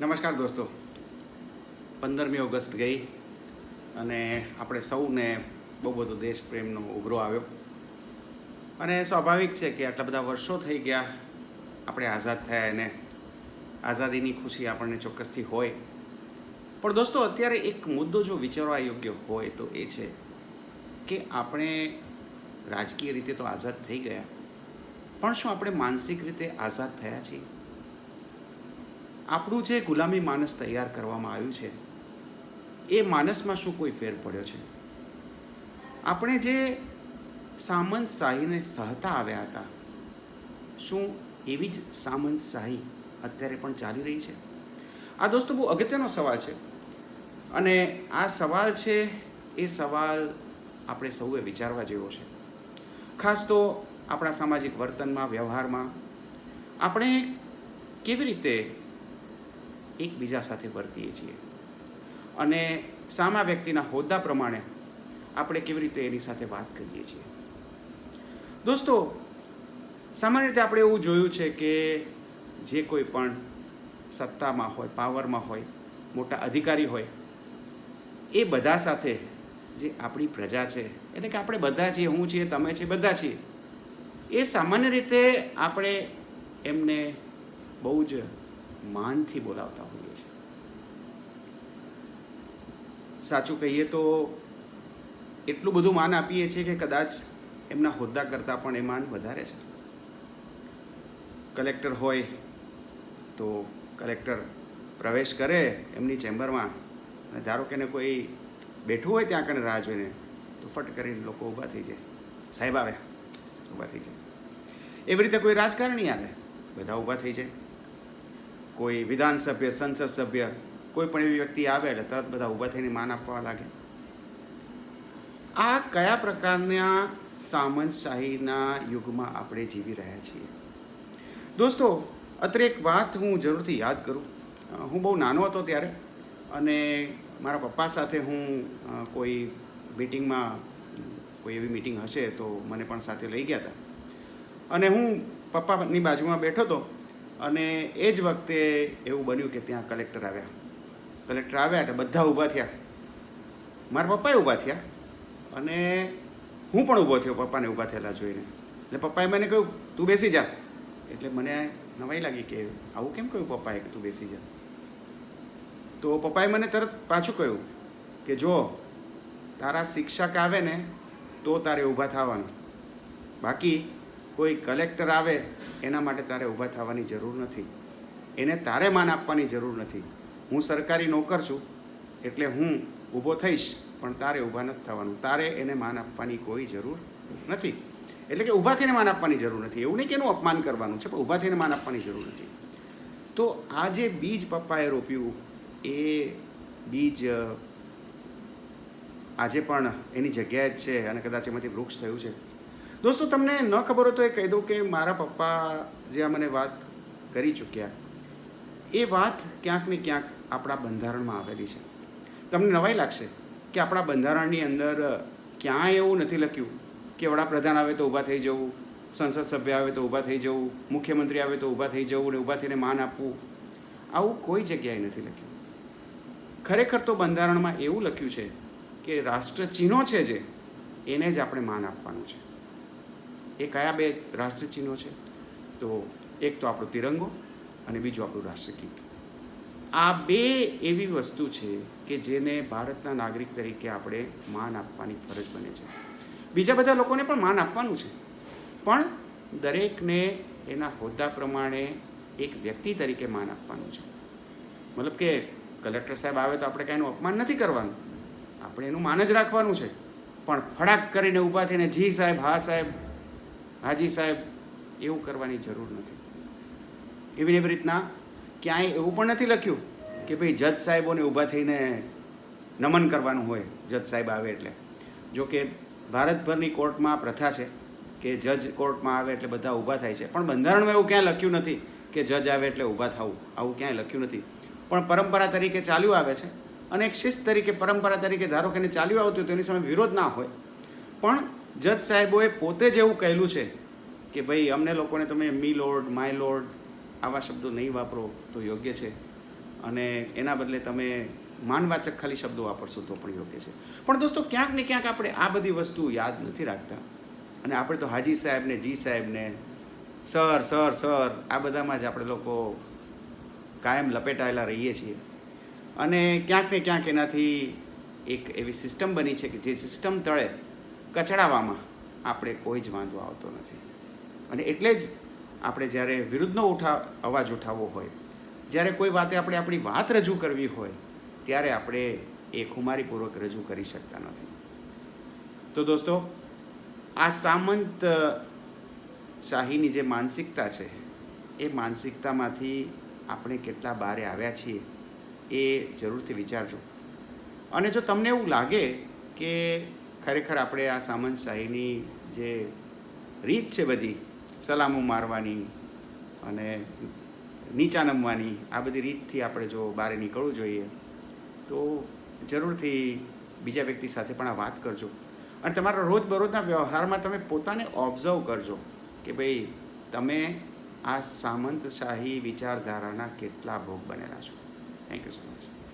નમસ્કાર દોસ્તો. પંદરમી ઓગસ્ટ ગઈ અને આપણે સૌને બહુ બધો દેશ પ્રેમનો ઉભરો આવ્યો. અને સ્વાભાવિક છે કે આટલા બધા વર્ષો થઈ ગયા આપણે આઝાદ થયા એને. આઝાદીની ખુશી આપણને ચોક્કસથી હોય. પણ દોસ્તો, અત્યારે એક મુદ્દો જો વિચારવા યોગ્ય હોય તો એ છે કે આપણે રાજકીય રીતે તો આઝાદ થઈ ગયા. પણ શું આપણે માનસિક રીતે આઝાદ થયા છીએ? આપણું જે ગુલામી માનસ તૈયાર કરવામાં આવ્યું છે, એ માનસમાં શું કોઈ ફેર પડ્યો છે? આપણે જે સામંત શાહીને સહતા આવ્યા હતા, શું એવી જ સામંત શાહી અત્યારે પણ ચાલી રહી છે? આ દોસ્તો બહુ અગત્યનો સવાલ છે અને આ સવાલ છે, એ સવાલ આપણે સૌએ વિચારવા જેવો છે. ખાસ તો આપણા સામાજિક વર્તનમાં, વ્યવહારમાં આપણે કેવી રીતે એકબીજા સાથે વર્તીએ છીએ. અને સામા વ્યક્તિના હોદ્દા પ્રમાણે આપણે કેવી રીતે એની સાથે વાત કરીએ છીએ. દોસ્તો, સામાન્ય રીતે આપણે એવું જોયું છે કે જે કોઈ પણ સત્તામાં હોય, પાવરમાં હોય, મોટા અધિકારી હોય, એ બધા સાથે જે આપણી પ્રજા છે, એટલે કે આપણે બધા છીએ, હું છીએ, તમે છીએ, બધા છીએ, એ સામાન્ય રીતે આપણે એમને બહુ જ માનથી બોલાવતા હોઈએ છીએ. સાચું કહીએ તો એટલું બધું માન આપીએ છીએ કે કદાચ એમના હોદ્દા કરતાં પણ એ માન વધારે છે. કલેક્ટર હોય તો કલેક્ટર પ્રવેશ કરે એમની ચેમ્બરમાં અને ધારો કે એને કોઈ બેઠું હોય ત્યાં કને રાહ જોઈને તો ફટ કરીને લોકો ઊભા થઈ જાય. સાહેબ આવ્યા, ઊભા થઈ જાય. એવી રીતે કોઈ રાજકારણી આવે બધા ઊભા થઈ જાય. કોઈ વિધાનસભ્ય સંસદ સભ્ય, કોઈ પણ એવી વ્યક્તિ આવે એટલે તરત બધા ઊભા થઈને માન આપવા લાગે. આ કયા પ્રકારના સામંતશાહીના યુગમાં આપણે જીવી રહ્યા છીએ? દોસ્તો, અત્રે એક વાત હું જરૂરથી યાદ કરું. હું બહુ નાનો હતો ત્યારે અને મારા પપ્પા સાથે હું કોઈ મિટિંગમાં, કોઈ એવી મિટિંગ હશે તો મને પણ સાથે લઈ ગયા હતા. અને હું પપ્પાની બાજુમાં બેઠો હતો અને એ જ વખતે એવું બન્યું કે ત્યાં કલેક્ટર આવ્યા. કલેક્ટર આવ્યા એટલે બધા ઊભા થયા. મારા પપ્પાએ ઊભા થયા અને હું પણ ઊભો થયો, પપ્પાને ઊભા થયેલા જોઈને. એટલે પપ્પાએ મને કહ્યું, તું બેસી જા. એટલે મને નવાઈ લાગી કે આવું કેમ કહ્યું પપ્પાએ કે તું બેસી જા? તો પપ્પાએ મને તરત પાછું કહ્યું કે, જો, તારા શિક્ષક આવે ને, તો તારે ઊભા થવાનું. બાકી કોઈ કલેક્ટર આવે, એના માટે તારે ઊભા થવાની જરૂર નથી. એને તારે માન આપવાની જરૂર નથી. હું સરકારી નોકર છું, એટલે હું ઊભો થઈશ, પણ તારે ઊભા નથી થવાનું. તારે એને માન આપવાની કોઈ જરૂર નથી. એટલે કે ઊભા થઈને માન આપવાની જરૂર નથી. એવું નહીં કે એનું અપમાન કરવાનું છે, પણ ઊભા થઈને માન આપવાની જરૂર નથી. તો આ જે બીજ પપ્પાએ રોપ્યું, એ બીજ આજે પણ એની જગ્યાએ જ છે અને કદાચ એમાંથી વૃક્ષ થયું છે. દોસ્તો, તમને ન ખબર હોય તો એ કહી દઉં કે મારા પપ્પા જે આ મને વાત કરી ચૂક્યા, એ વાત ક્યાંક ને ક્યાંક આપણા બંધારણમાં આવેલી છે. તમને નવાઈ લાગશે કે આપણા બંધારણની અંદર ક્યાંય એવું નથી લખ્યું કે વડાપ્રધાન આવે તો ઊભા થઈ જવું, સંસદ સભ્ય આવે તો ઊભા થઈ જવું, મુખ્યમંત્રી આવે તો ઊભા થઈ જવું ને ઊભા થઈને માન આપવું. આવું કોઈ જગ્યાએ નથી લખ્યું. ખરેખર તો બંધારણમાં એવું લખ્યું છે કે રાષ્ટ્રચિહ્નો છે જે, એને જ આપણે માન આપવાનું છે. એ કયા બે રાષ્ટ્રચિહ્નો છે? તો એક તો આપણો તિરંગો અને બીજું આપણું રાષ્ટ્રગીત. આ બે એવી વસ્તુ છે કે જેને ભારતના નાગરિક તરીકે આપણે માન આપવાની ફરજ બને છે. બીજા બધા લોકોને પણ માન આપવાનું છે. પણ દરેકને એના હોદ્દા પ્રમાણે એક વ્યક્તિ તરીકે માન આપવાનું છે. મતલબ કે કલેક્ટર સાહેબ આવે તો આપણે કાંઈ એનું અપમાન નથી કરવાનું. આપણે એનું માન જ રાખવાનું છે. પણ ફડાક કરીને ઊભા થઈને જી સાહેબ, હા સાહેબ હાજી સાહેબ, એવું કરવાની જરૂર નથી. એવી એવી રીતના ક્યાંય એવું પણ નથી લખ્યું કે ભાઈ જજ સાહેબોને ઊભા થઈને નમન કરવાનું હોય, જજ સાહેબ આવે એટલે. જો કે ભારતભરની કોર્ટમાં પ્રથા છે કે જજ કોર્ટમાં આવે એટલે બધા ઊભા થાય છે. પણ બંધારણમાં એવું ક્યાંય લખ્યું નથી કે જજ આવે એટલે ઊભા થવું આવું ક્યાંય લખ્યું નથી. પણ પરંપરા તરીકે ચાલ્યું આવે છે અને એક શિસ્ત તરીકે, પરંપરા તરીકે ધારો કે ચાલ્યું આવતું હોય તો એની સામે વિરોધ ના હોય. પણ જજ સાહેબોએ પોતે જ એવું કહેલું છે કે ભાઈ, અમને લોકોને તમે મી લોર્ડ, માય લોર્ડ આવા શબ્દો નહીં વાપરો તો યોગ્ય છે. અને એના બદલે તમે માનવાચક ખાલી શબ્દો વાપરશો તો પણ યોગ્ય છે. પણ દોસ્તો, ક્યાંક ને ક્યાંક આપણે આ બધી વસ્તુ યાદ નથી રાખતા. અને આપણે તો હાજી સાહેબને, જી સાહેબને, સર સર સર, આ બધામાં જ આપણે લોકો કાયમ લપેટાયેલા રહીએ છીએ. અને ક્યાંક ને ક્યાંક એનાથી એક એવી સિસ્ટમ બની છે કે જે સિસ્ટમ તળે કચડાવવામાં આપણે કોઈ જ વાંધો આવતો નથી. અને એટલે જ આપણે જ્યારે વિરુદ્ધનો ઉઠા, અવાજ ઉઠાવવો હોય, જ્યારે કોઈ વાતે આપણે આપણી વાત રજૂ કરવી હોય, ત્યારે આપણે એ ખુમારીપૂર્વક રજૂ કરી શકતા નથી. તો દોસ્તો, આ સામંત શાહીની જે માનસિકતા છે, એ માનસિકતામાંથી આપણે કેટલા બારે આવ્યા છીએ, એ જરૂરથી વિચારજો. અને જો તમને એવું લાગે કે ખરેખર આપણે આ સામંતશાહીની જે રીત છે બધી, સલામો મારવાની અને નીચા નમવાની, આ બધી રીતથી આપણે જો બહાર નીકળવું જોઈએ, તો જરૂરથી બીજા વ્યક્તિ સાથે પણ આ વાત કરજો. અને તમારા રોજબરોજના વ્યવહારમાં તમે પોતાને ઓબ્ઝર્વ કરજો કે ભાઈ, તમે આ સામંતશાહી વિચારધારાના કેટલા ભોગ બનેલા છો. Thank you so much